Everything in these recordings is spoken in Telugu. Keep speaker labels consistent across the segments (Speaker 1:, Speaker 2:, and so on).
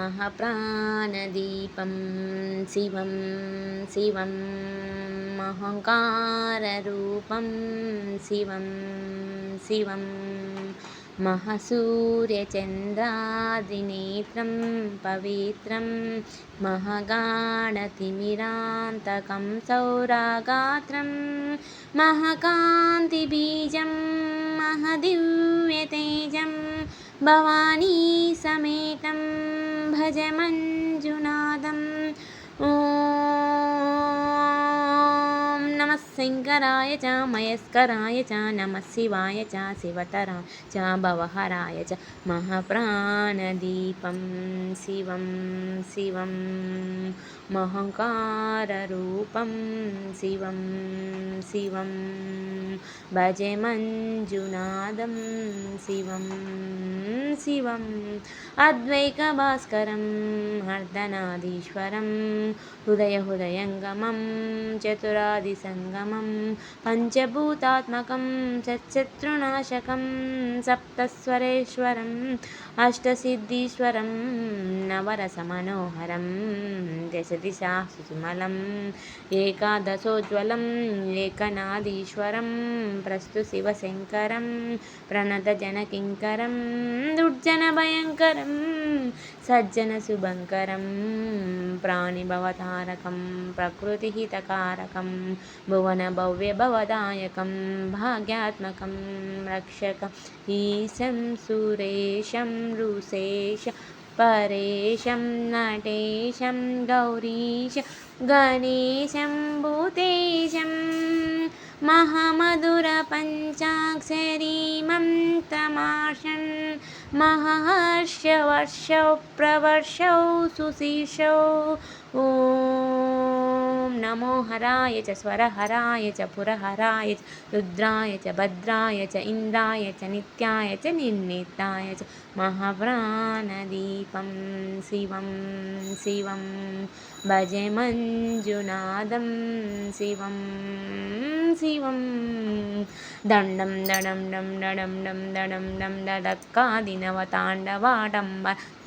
Speaker 1: महाप्राणदीपं शिवं शिवं महङ्काररूपं शिवं शिवं महसूर्यचन्द्रादिनेत्रं पवित्रं महगाढतिमिरान्तकं सौरागात्रं महकान्तिबीजं భవానీ సమేతం భజ మంజునాథం ఓ శంకరాయ చ మయస్కరాయ చ నమశివాయ చ శివతరా చ భవహరాయ చ మహాప్రాణదీపం శివం శివం మహంకారూపం శివం శివం భజే మంజునాదం శివం శివం అద్వైకభాస్కరం హర్దనాదీశ్వరం హృదయ హృదయంగమం చతురాది సంగం సమం పంచభూతాత్మకం సచ్చత్రునాశకం సప్తస్వరేశ్వరం అష్టసిద్ధీశ్వరం నవరసమనోహరం దశ దిశా సుమలం ఏకాదశోజ్వలం ఏకనాదీశ్వరం ప్రస్తు శివశంకరం ప్రణత జనకింకరం దుర్జన భయంకరం सज्जनशुभङ्करं प्राणिभवतारकं प्रकृतिहितकारकं भुवनभव्यभवदायकं भाग्यात्मकं रक्षकम् ईशं सुरेशं रुषेश परेशं नटेशं गौरीश गणेशं भूतेशं महमधुरपञ्चाक्षरीमन्त्रमाशन् महर्षवर्षौ प्रवर्षौ सुशीर्षौ। ॐ నమో హరాయ చ స్వరహరాయ చ పురహరాయ చ రుద్రాయ చ భద్రాయ చ ఇంద్రాయ చ నిత్యాయ చ నిర్నితాయ చ మహాప్రాణదీపం శివం శివం భజే మంజునాదం శివం శివం దండం దడం డం దడం డం దడం డం దడక్కా దినవ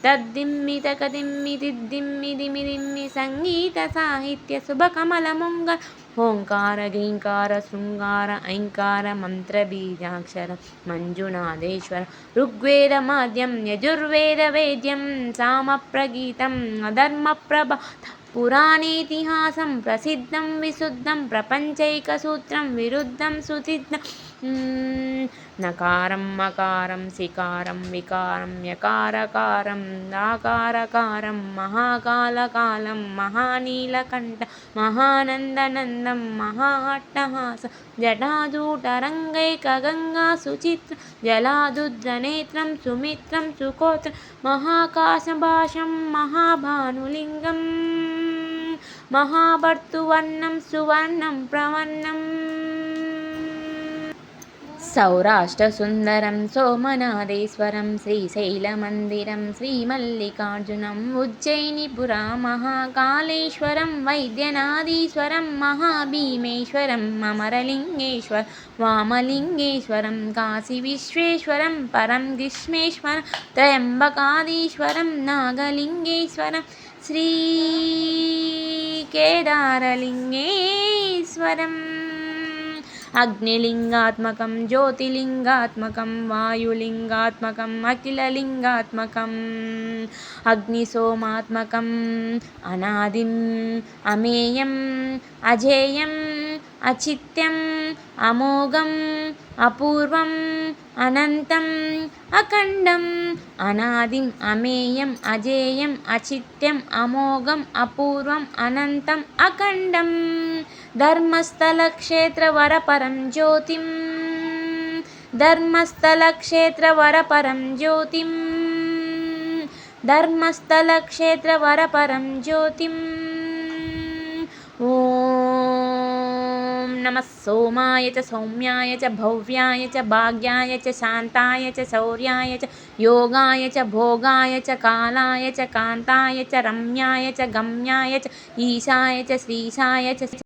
Speaker 1: తద్దిమ్మి తకదిమ్మి దిద్దిమ్మి దిమి దిమ్మి సంగీత సాహిత్య శుభకమలముంగ ఓంకార గీంకార శృంగార ఐంకార మంత్ర బీజాక్షర మంజునాథేశ్వర ఋగ్వేద మాద్యం యజుర్వేద వేద్యం సామ ప్రగీతం అధర్మ ప్రభ పురాణేతిహాసం ప్రసిద్ధం విశుద్ధం ప్రపంచైకసూత్రం విరుద్ధం సుసిద్ధం నకారం మకారం సికారం వికారం యకారకారం నాకారకారం మహాకాలకాలం మహానీలకంఠ మహానందనందం మహాట్టహాస జటాజూటరంగైకగంగా సుచిత్ర జలాదుద్రనేత్రం సుమిత్రం సుకోత్ర మహాకాశభాషం మహాభానులింగం మహాభర్తువర్ణం సువర్ణం ప్రవర్ణం. సౌరాష్ట్రసుందరం సోమనాథేశ్వరం శ్రీశైలమందిరం శ్రీమల్లికార్జునం ఉజ్జయినిపురా మహాకాళేశ్వరం వైద్యనాథీశ్వరం మహాభీమేశ్వరం అమరలింగేశ్వర వామలింగేశ్వరం కాశీ విశ్వేశ్వరం పరం గ్రీష్మేశ్వరం త్రయంబకాదీశ్వరం నాగలింగేశ్వరం శ్రీ కేదారలింగేశ్వరం అగ్నిలింగాత్మకం జ్యోతిలింగాత్మకం వాయులింగాత్మకం అఖిలలింగాత్మకం అగ్నిసోమాత్మకం అనాదిం అమేయం అజేయం అచిత్యం అమోఘం అపూర్వం అనంతం అఖండం అనాదిం అమేయం అజేయం అచిత్యం అమోఘం అపూర్వం అనంతం అఖండం ధర్మస్థలక్షేత్రవరపరం జ్యోతిం ధర్మస్థలక్షేత్రవరపరం జ్యోతిం ధర్మస్థలక్షేత్రవరపరం జ్యోతిం. ఓ నమः सोमाय च सौम्याय च भव्याय च भाग्याय च शान्ताय च शौर्याय च योगाय च भोगाय च कालाय च कांताय च रम्याय च गम्याय च ईशाय च श्रीशाय च